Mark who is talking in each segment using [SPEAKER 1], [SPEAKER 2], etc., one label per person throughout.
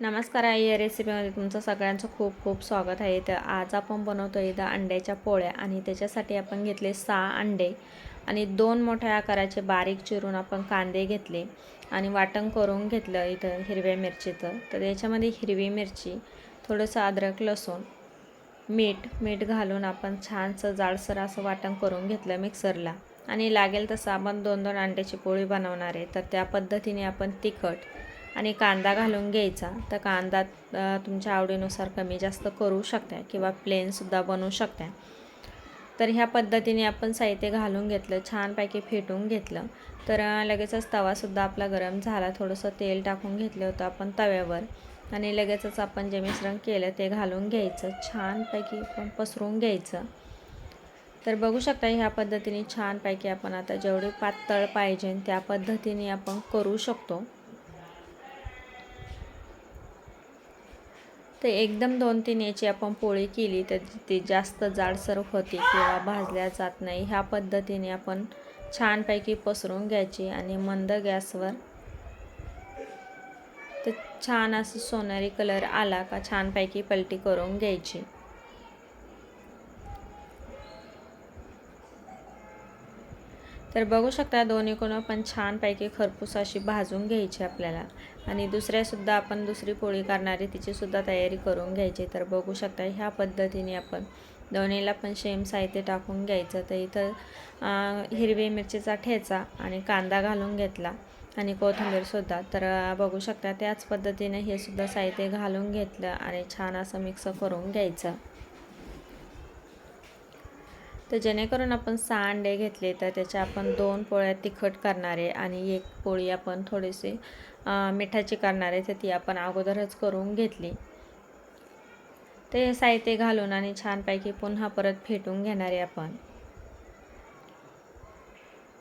[SPEAKER 1] नमस्कार आई या रेसिपीमध्ये तुमचं सगळ्यांचं खूप खूप स्वागत आहे. तर आज आपण बनवतो इथं अंड्याच्या पोळ्या आणि त्याच्यासाठी आपण घेतले सहा अंडे आणि दोन मोठ्या आकाराचे बारीक चिरून आपण कांदे घेतले आणि वाटण करून घेतलं इथं हिरव्या मिरचीचं. तर याच्यामध्ये हिरवी मिरची थोडंसं अद्रक लसूण मीठ मीठ घालून आपण छानसं जाडसर असं वाटण करून घेतलं मिक्सरला. आणि लागेल तसं आपण दोन दोन अंड्याची पोळी बनवणार आहे. तर त्या पद्धतीने आपण तिखट आणि कांदा घालून घ्यायचा. तर कांदा तुमच्या आवडीनुसार कमी जास्त करू शकता किंवा प्लेनसुद्धा बनवू शकता तर ह्या पद्धतीने आपण साहित्य घालून घेतलं छानपैकी फेटून घेतलं. तर लगेचच तवासुद्धा आपला गरम झाला. थोडंसं तेल टाकून घेतलं होतं आपण तव्यावर. आणि लगेचच आपण जे मिश्रण केलं ते घालून घ्यायचं. छानपैकी पण पसरून घ्यायचं. तर बघू शकता ह्या पद्धतीने छानपैकी आपण आता जेवढे पातळ पाहिजे त्या पद्धतीने आपण करू शकतो. तर एकदम दोन तीन याची आपण पोळी केली तर ती जास्त जाडसर होते किंवा भाजल्या जात नाही. ह्या पद्धतीने आपण छानपैकी पसरून घ्यायची आणि मंद गॅसवर. तर छान असं सोनेरी कलर आला का छानपैकी पलटी करून घ्यायची. तर बघू शकता दोन्ही कोणं पण छानपैकी खरपूस अशी भाजून घ्यायची आपल्याला. आणि दुसऱ्यासुद्धा आपण दुसरी पोळी करणारी तिचीसुद्धा तयारी करून घ्यायची. तर बघू शकता ह्या पद्धतीने आपण दोन्हीला पण सेम साहित्य टाकून घ्यायचं. तर इथं हिरवी मिरचीचा ठेचा आणि कांदा घालून घेतला आणि कोथिंबीरसुद्धा तर बघू शकता त्याच पद्धतीने हे सुद्धा साहित्य घालून घेतलं आणि छान असं मिक्स करून घ्यायचं. तर जेणेकरून आपण सहा अंडे घेतले तर त्याच्या आपण दोन पोळ्या तिखट करणार आहे आणि एक पोळी आपण थोडीशी मिठाची करणार आहे तर ती आपण अगोदरच करून घेतली. ते हे साहित्य घालून आणि छानपैकी पुन्हा परत फेटून घेणार आहे आपण.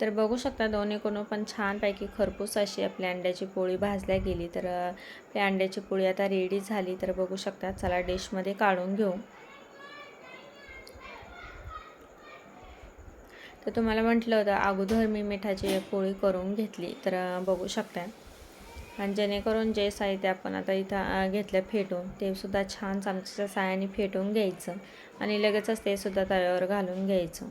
[SPEAKER 1] तर बघू शकता दोन्ही कोणी पण छानपैकी खरपूस अशी आपल्या अंड्याची पोळी भाजल्या गेली. तर आपल्या अंड्याची पोळी आता रेडी झाली. तर बघू शकता चला डिशमध्ये काढून घेऊ. तर तुम्हाला म्हटलं होतं अगोदर मी मिठाची पोळी करून घेतली तर बघू शकता आणि जेणेकरून जे साहित्य आपण आता इथं घेतलं फेटून ते सुद्धा छान चमच्याच्या साहाय्याने फेटून घ्यायचं. आणि लगेचच ते सुद्धा तव्यावर घालून घ्यायचं.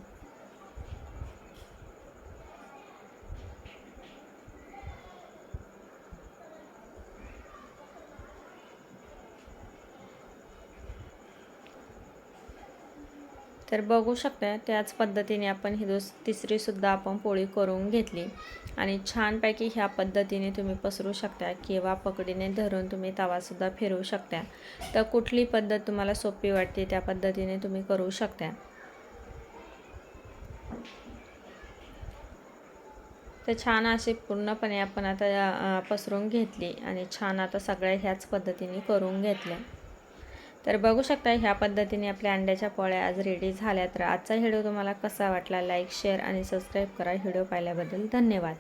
[SPEAKER 1] तर बघू शकता त्याच पद्धतीने आपण ही दुस तिसरीसुद्धा आपण पोळी करून घेतली. आणि छानपैकी ह्या पद्धतीने तुम्ही पसरू शकता किंवा पकडीने धरून तुम्ही तवासुद्धा फिरवू शकता तर कुठली पद्धत तुम्हाला सोपी वाटते त्या पद्धतीने तुम्ही करू शकता तर छान अशी पूर्णपणे आपण आता पसरून घेतली आणि छान आता सगळ्या ह्याच पद्धतीने करून घेतल्या. तर बघू शकता ह्या पद्धतीने आपल्या अंड्याच्या पोळ्या आज रेडी झाल्या. तर आजचा व्हिडिओ तुम्हाला कसा वाटला लाईक शेअर आणि सबस्क्राईब करा. व्हिडिओ पाहिल्याबद्दल धन्यवाद.